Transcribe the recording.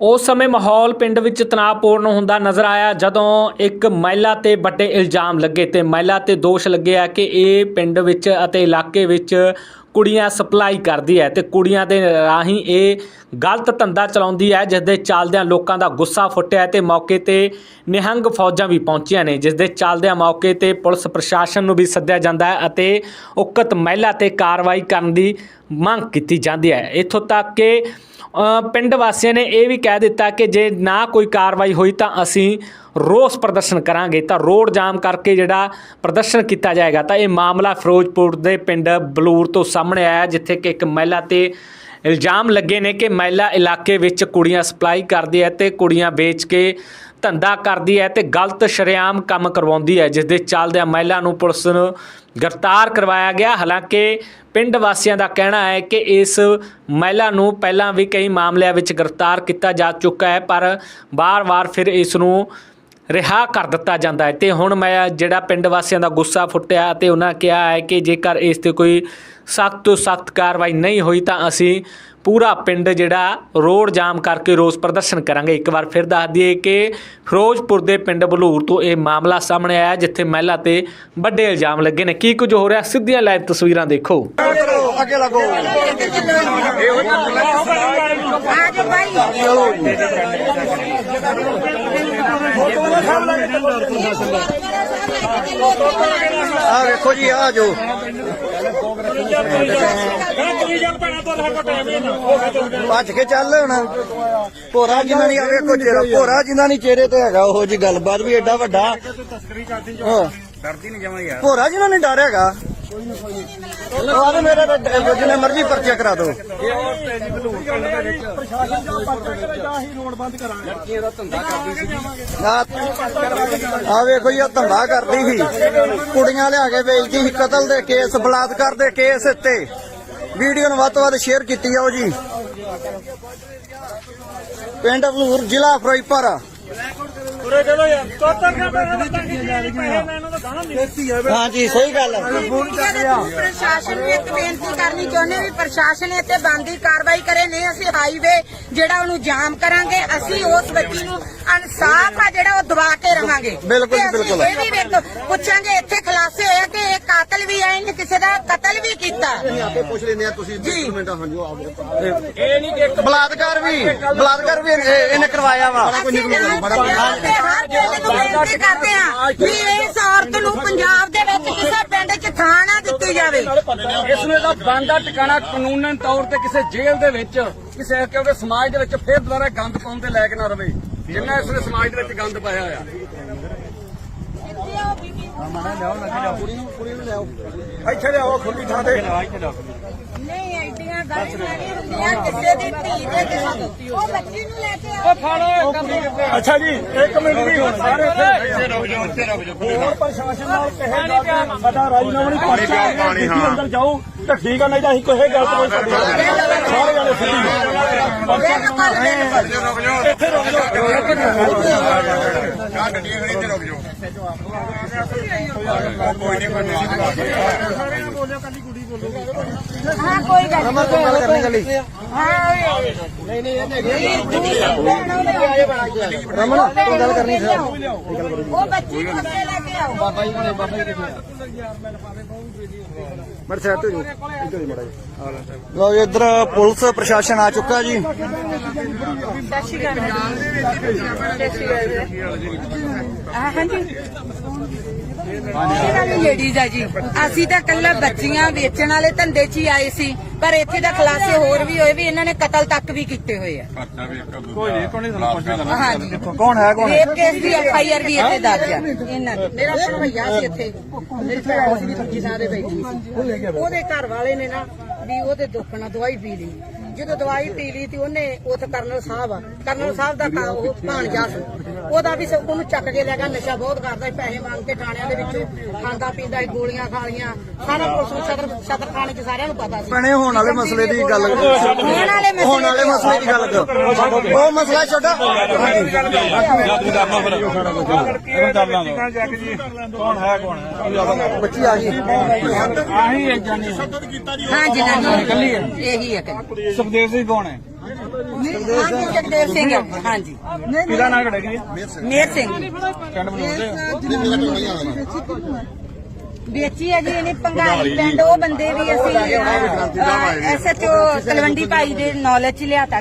ਉਸ ਸਮੇਂ ਮਾਹੌਲ ਪਿੰਡ ਵਿੱਚ ਤਣਾਅਪੂਰਨ ਹੁੰਦਾ ਨਜ਼ਰ ਆਇਆ, ਜਦੋਂ ਇੱਕ ਮਹਿਲਾ ਤੇ ਵੱਡੇ ਇਲਜ਼ਾਮ ਲੱਗੇ ਤੇ ਮਹਿਲਾ ਤੇ ਦੋਸ਼ ਲੱਗਿਆ ਕਿ ਇਹ ਪਿੰਡ ਵਿੱਚ ਅਤੇ ਇਲਾਕੇ ਵਿੱਚ ਕੁੜੀਆਂ ਸਪਲਾਈ ਕਰਦੀ ਹੈ ਤੇ ਕੁੜੀਆਂ ਦੇ ਰਾਹੀਂ ਇਹ ਗਲਤ ਧੰਦਾ ਚਲਾਉਂਦੀ ਹੈ ਜਿਸ ਦੇ ਚੱਲਦਿਆਂ ਲੋਕਾਂ ਦਾ ਗੁੱਸਾ ਫੁੱਟਿਆ ਤੇ ਮੌਕੇ ਤੇ ਨਿਹੰਗ ਫੌਜਾਂ ਵੀ ਪਹੁੰਚੀਆਂ ਨੇ ਜਿਸ ਦੇ ਚੱਲਦਿਆਂ ਮੌਕੇ ਤੇ ਪੁਲਿਸ ਪ੍ਰਸ਼ਾਸਨ ਨੂੰ ਵੀ ਸੱਦਿਆ ਜਾਂਦਾ ਹੈ ਅਤੇ ਉਕਤ ਮਹਿਲਾ ਤੇ ਕਾਰਵਾਈ ਕਰਨ ਦੀ ਮੰਗ ਕੀਤੀ ਜਾਂਦੀ ਹੈ। ਇੱਥੋਂ ਤੱਕ ਕਿ ਪਿੰਡ ਵਾਸੀਆਂ ਨੇ ਇਹ ਵੀ ਕਹਿ ਦਿੱਤਾ ਕਿ ਜੇ ਨਾ ਕੋਈ ਕਾਰਵਾਈ ਹੋਈ ਤਾਂ ਅਸੀਂ ਰੋਸ ਪ੍ਰਦਰਸ਼ਨ ਕਰਾਂਗੇ। ਤਾਂ ਰੋਡ ਜਾਮ ਕਰਕੇ ਜਿਹੜਾ ਪ੍ਰਦਰਸ਼ਨ ਕੀਤਾ ਜਾਏਗਾ, ਤਾਂ ਇਹ ਮਾਮਲਾ ਫਿਰੋਜ਼ਪੁਰ ਦੇ ਪਿੰਡ ਬਲੂਰ ਤੋਂ ਸਾਹਮਣੇ ਆਇਆ, ਜਿੱਥੇ ਕਿ ਇੱਕ ਮਹਿਲਾ ਤੇ ਇਲਜ਼ਾਮ ਲੱਗੇ ਨੇ ਕਿ ਮਹਿਲਾ ਇਲਾਕੇ ਵਿੱਚ ਕੁੜੀਆਂ ਸਪਲਾਈ ਕਰਦੀ ਹੈ ਤੇ ਕੁੜੀਆਂ ਵੇਚ ਕੇ ਧੰਦਾ ਕਰਦੀ ਹੈ ਤੇ ਗਲਤ ਸ਼ਰੇਆਮ ਕੰਮ ਕਰਵਾਉਂਦੀ ਹੈ, ਜਿਸ ਦੇ ਚੱਲਦਿਆਂ ਮਹਿਲਾ ਨੂੰ ਪੁਲਿਸ ਗ੍ਰਿਫਤਾਰ ਕਰਵਾਇਆ ਗਿਆ। ਹਾਲਾਂਕਿ ਪਿੰਡ ਵਾਸੀਆਂ ਦਾ ਕਹਿਣਾ ਹੈ ਕਿ ਇਸ ਮਹਿਲਾ ਨੂੰ ਪਹਿਲਾਂ ਵੀ ਕਈ ਮਾਮਲਿਆਂ ਵਿੱਚ ਗ੍ਰਿਫਤਾਰ ਕੀਤਾ ਜਾ ਚੁੱਕਾ ਹੈ, ਪਰ ਵਾਰ-ਵਾਰ ਫਿਰ ਇਸ ਨੂੰ ਰਿਹਾ ਕਰ ਦਿੱਤਾ ਜਾਂਦਾ ਹੈ। ਤੇ ਹੁਣ ਮੈਂ ਜਿਹੜਾ ਪਿੰਡ ਵਾਸੀਆਂ ਦਾ ਗੁੱਸਾ ਫੁੱਟਿਆ ਤੇ ਉਹਨਾਂ ਕਿਹਾ ਹੈ ਕਿ ਜੇਕਰ ਇਸ ਤੇ ਕੋਈ ਸਖਤ ਤੋਂ ਸਖਤ ਕਾਰਵਾਈ ਨਹੀਂ ਹੋਈ ਤਾਂ ਅਸੀਂ ਪੂਰਾ ਪਿੰਡ ਜਿਹੜਾ ਰੋਡ ਜਾਮ ਕਰਕੇ ਰੋਸ ਪ੍ਰਦਰਸ਼ਨ ਕਰਾਂਗੇ। ਇੱਕ ਵਾਰ ਫਿਰ ਦੱਸ ਦਈਏ ਕਿ ਫਿਰੋਜ਼ਪੁਰ ਦੇ ਪਿੰਡ ਬਲੂਰ ਤੋਂ ਇਹ ਮਾਮਲਾ ਸਾਹਮਣੇ ਆਇਆ ਜਿੱਥੇ ਮਹਿਲਾ ਤੇ ਵੱਡੇ ਇਲਜ਼ਾਮ ਲੱਗੇ ਨੇ। ਕੀ ਕੁਝ ਹੋ ਰਿਹਾ? ਸਿੱਧੀਆਂ ਲਾਈਵ ਤਸਵੀਰਾਂ ਦੇਖੋ। ਅੱਗੇ ਲੱਗੋ। ਆ ਵੇਖੋ ਜੀ, ਆ ਜੋ ਭੱਜ ਕੇ ਚੱਲ ਹੁਣ। ਭੋਰਾ ਜਿੰਨਾ ਨਹੀਂ, ਆ ਵੇਖੋ ਚਿਹਰਾ। ਭੋਰਾ ਜਿੰਨਾ ਨਹੀਂ, ਚਿਹਰੇ ਤੇ ਹੈਗਾ ਉਹ ਜੀ ਗੱਲਬਾਤ ਵੀ ਐਡਾ ਵੱਡਾ। ਡਰਦੀ ਨਹੀਂ ਜਮਾ ਯਾਰ ਭੋਰਾ ਜਿੰਨਾ ਨਹੀਂ ਡਰ ਹੈਗਾ। ਉਹ ਤੇ ਮੇਰੇ ਤੇ ਜਿੰਨੇ ਮਰਜ਼ੀ ਪਰਚੇ ਕਰਾ ਦਿਓ। ਆ ਵੇਖੋ ਜੀ, ਆ ਧੰਦਾ ਕਰਦੀ ਸੀ। ਕੁੜੀਆਂ ਲਿਆ ਕੇ ਵੇਚਦੀ ਸੀ, ਕਤਲ ਦੇ ਕੇਸ, ਬਲਾਤਕਾਰ ਦੇ ਕੇਸ ਉੱਤੇ ਵੀਡੀਓ ਨੂੰ ਵੱਧ ਤੋਂ ਵੱਧ ਸ਼ੇਅਰ ਕੀਤੀ ਜਾਓ ਜੀ। ਪਿੰਡ ਬਲੂਰ ਜ਼ਿਲ੍ਹਾ ਸਹੀ ਗੱਲ ਹੈ। ਪ੍ਰਸ਼ਾਸਨ ਨੂੰ ਇੱਕ ਬੇਨਤੀ ਕਰਨੀ ਚਾਹੁੰਦੇ ਵੀ ਪ੍ਰਸ਼ਾਸਨ ਇੱਥੇ ਬੰਦੀ ਕਾਰਵਾਈ ਕਰੇ ਨਹੀਂ ਅਸੀਂ ਹਾਈਵੇ ਜਿਹੜਾ ਉਹਨੂੰ ਜਾਮ ਕਰਾਂਗੇ ਅਸੀਂ ਉਸ ਬੱਚੀ ਨੂੰ ਇਨਸਾਫ ਆ ਜਿਹੜਾ ਉਹ ਦਵਾ ਕੇ ਰਵਾਂਗੇ। ਬਿਲਕੁਲ ਬਿਲਕੁਲ। ਇਹ ਵੀ ਵੇਖ ਪੁੱਛਾਂਗੇ ਇੱਥੇ ਖੁਲਾਸੇ ਹੋਇਆ ਕਿ ਇਹ ਕਾਤਲ ਵੀ ਹੈ ਇਹਨੇ ਕਿਸੇ ਦਾ ਕੀਤਾ। ਆਪੇ ਪੁੱਛ ਲੈਂਦੇ ਆ ਤੁਸੀਂ ਜੀ। ਮਿੰਟ ਹਾਂਜੀ ਇਹ ਨਹੀਂ ਕਿ ਬਲਾਤਕਾਰ ਵੀ ਬਲਾਤਕਾਰ ਵੀ ਇਹ- ਇਹਨੇ ਕਰਵਾਇਆ ਵਾ। ਅਸੀਂ ਨਾਲ ਪੰਜਾਬ ਦੇ ਹਰ ਪਿੰਡ ਨੂੰ ਬੇਨਤੀ ਕਰਦੇ ਹਾਂ ਵੀ ਇਸ ਔਰਤ ਨੂੰ ਪੰਜਾਬ ਦੇ ਵਿੱਚ ਕਿਸੇ ਪਿੰਡ 'ਚ ਥਾਂ ਨਾ ਦਿੱਤੀ ਜਾਵੇ। ਇਸ ਨੂੰ ਇਹਦਾ ਬੰਦਾ ਟਿਕਾਣਾ ਕਾਨੂੰਨਨ ਤੌਰ ਤੇ ਕਿਸੇ ਜੇਲ੍ਹ ਦੇ ਵਿੱਚ ਕਿਸੇ ਕਿਉਂਕਿ ਸਮਾਜ ਦੇ ਵਿੱਚ ਫਿਰ ਦੁਬਾਰਾ ਗੰਦ ਪਾਉਣ ਦੇ ਲਾਇਕ ਨਾ ਰਵੇ। ਜਿੰਨਾ ਇਸ ਨੇ ਸਮਾਜ ਦੇ ਵਿੱਚ ਗੰਦ ਪਾਇਆ ਹੋਇਆ। ਇੱਥੇ ਲਿਆਓ। ਖੁੱਲੀ ਥਾਂ ਤੇ। ਨਹੀਂ ਐਡੀਆਂ ਗਲਤੀਆਂ ਨਹੀਂ ਹੁੰਦੀਆਂ ਕਿਸੇ ਦੀ ਧੀ ਦੇ ਕਿਸੇ ਦੀ ਉਹ ਬੱਚੀ ਨੂੰ ਲੈ ਕੇ ਆਓ ਅੱਛਾ ਜੀ ਇੱਕ ਮਿੰਟ ਵੀ ਹੁਣ ਸਾਰੇ ਇੱਥੇ ਰੁਕ ਜਾਓ ਇੱਥੇ ਰੁਕ ਜਾਓ ਹੋਰ ਪ੍ਰਸ਼ਾਸਨ ਨਾਲ ਕਹੇ ਜਾ ਕੇ ਸਾਡਾ ਰਾਜਨਾਮਾ ਨਹੀਂ ਪਾਣੀ ਹਾਂ। ਅੰਦਰ ਜਾਓ ਤਾਂ ਠੀਕ ਆ ਨਹੀਂ ਤਾਂ ਅਸੀਂ ਕੋਈ ਗਲਤ ਕੋਈ ਸਾਡੀ ਸਾਰੇ ਜਾਣੇ ਸਿੱਧੀ ਰੁਕ ਜਾਓ। ਇੱਥੇ ਰੁਕ ਜਾਓ। ਗੱਡੀਆਂ ਖੜੀ ਤੇ ਰੁਕ ਜਾਓ। ਕੋਈ ਨਹੀਂ ਕੋਈ ਹਾਂ ਕੋਈ ਗੱਲ ਰਮਨ ਗੱਲ ਕਰਨੀ ਗੱਲੀ ਹਾਂ ਰਮਨ ਤੋਂ ਗੱਲ ਕਰਨੀ ਸਰ ਉਹ ਬੱਚੀ ਨੂੰ ਅੱਗੇ ਲੈ ਕੇ ਆਓ ਬਾਬਾ ਜੀ। ਕੋਲੇ ਬਾਬਾ ਜੀ ਮਰ ਸਾਈਡ ਤੋਂ ਇੱਧਰ ਹੀ ਮੜਾ ਲਓ ਇੱਧਰ ਪੁਲਿਸ ਪ੍ਰਸ਼ਾਸਨ ਆ ਚੁੱਕਾ ਜੀ। ਹਾਂਜੀ। ਇਹ ਵਾਲੀ ਲੇਡੀਜ਼ ਆ ਜੀ। ਅਸੀਂ ਤਾਂ ਕੱਲਾ ਬੱਚੀਆਂ ਵੇਚਣ ਵਾਲੇ ਧੰਦੇ 'ਚ ਹੀ ਆਏ ਸੀ। ਪਰ ਇੱਥੇ ਦਾ ਖਲਾਸੇ ਹੋਰ ਵੀ ਹੋਏ ਵੀ ਇਹਨਾਂ ਨੇ ਕਤਲ ਤੱਕ ਵੀ ਕੀਤੇ ਹੋਏ ਆ। ਕੋਈ ਨਹੀਂ ਕੋਈ ਨਹੀਂ ਹਾਂਜੀ। ਕੌਣ ਹੈ ਕੌਣ ਰੇਪ ਕੇਸ ਦੀ ਐਫ ਆਈ ਆਰ ਵੀ ਇੱਥੇ ਦਰਜ ਆ। ਇਹਨਾਂ ਦੀ। ਮੇਰਾ ਭਣਵਈਆ ਸੀ ਇੱਥੇ। ਮੇਰੀ ਭੈਣ ਸੀ ਦੂਜੀ ਥਾਂ ਤੇ ਬੈਠੀ। ਸੀ ਉਹਦੇ ਘਰ ਵਾਲੇ ਨੇ ਨਾ ਵੀ ਉਹਦੇ ਦੁੱਖ ਨਾਲ ਦਵਾਈ ਪੀ ਲਈ। ਜਦੋਂ ਦਵਾਈ ਪੀ ਲਈ ਤੇ ਉਹਨੇ ਉੱਥੇ ਕਰਨਲ ਸਾਹਿਬ ਆ। ਕਰਨਲ ਸਾਹਿਬ ਦਾ ਘਰ ਉਹ ਭਾਣਜਾ ਸੀ। ਉਹਦਾ ਵੀ ਸ- ਉਹਨੂੰ ਚੱਕ ਕੇ ਲੈ ਗਿਆ ਨਸ਼ਾ ਬਹੁਤ ਕਰਦਾ ਸੀ ਪੈਸੇ ਮੰਗ ਕੇ ਥਾਣਿਆਂ ਦੇ ਵਿੱਚੋਂ ਖਾਂਦਾ ਪੀਂਦਾ ਸੀ ਗੋਲੀਆਂ ਖਾ ਲੀਆਂ ਸਾਰਾ ਪੁਲਿਸ ਨੂੰ ਸਦਰ ਸਦਰ ਥਾਣੇ 'ਚ ਸਾਰਿਆਂ ਨੂੰ ਪਤਾ ਸੀ। ਭੈਣੇ ਹੋਣ ਵਾਲੇ ਮਸਲੇ ਦੀ ਗੱਲ ਹੋਣ ਵਾਲੇ ਮਸਲੇ ਹੋਣ ਵਾਲੇ ਮਸਲੇ ਦੀ ਗੱਲ ਕਰੋ। ਉਹ ਮਸਲਾ ਛੱਡੋ ਕੌਣ ਹੈ ਕੌਣ ਹੈ ਬੱਚੀ ਆ ਗਈ ਆਹੀ ਹੈ ਜਾਨੀ ਹਾਂ ਜਨਾਨੀ ਇਹੀ ਹੈ ਸੁਖਦੇਵ ਸਿੰਘ ਕੌਣ ਹੈ? ਹਾਂਜੀ ਜਗਦੇਵ ਸਿੰਘ। ਹਾਂਜੀ। ਕਿਹਦਾ ਨਾਂ ਕਿਹੜਾ ਜੀ? ਮੇਰ ਸਿੰਘ। ਪਿੰਡ ਬਣਾਉਂਦੇ ਵੇਚੀ ਹੈ ਜੀ ਇਹਨੇ ਪੰਗਾਲੀ ਪਿੰਡ ਉਹ ਬੰਦੇ ਵੀ ਅਸੀਂ ਐਸਐਚਓ ਤਲਵੰਡੀ ਭਾਈ ਦੇ ਨੌਲੇਜ ਚ ਲਿਆਤਾ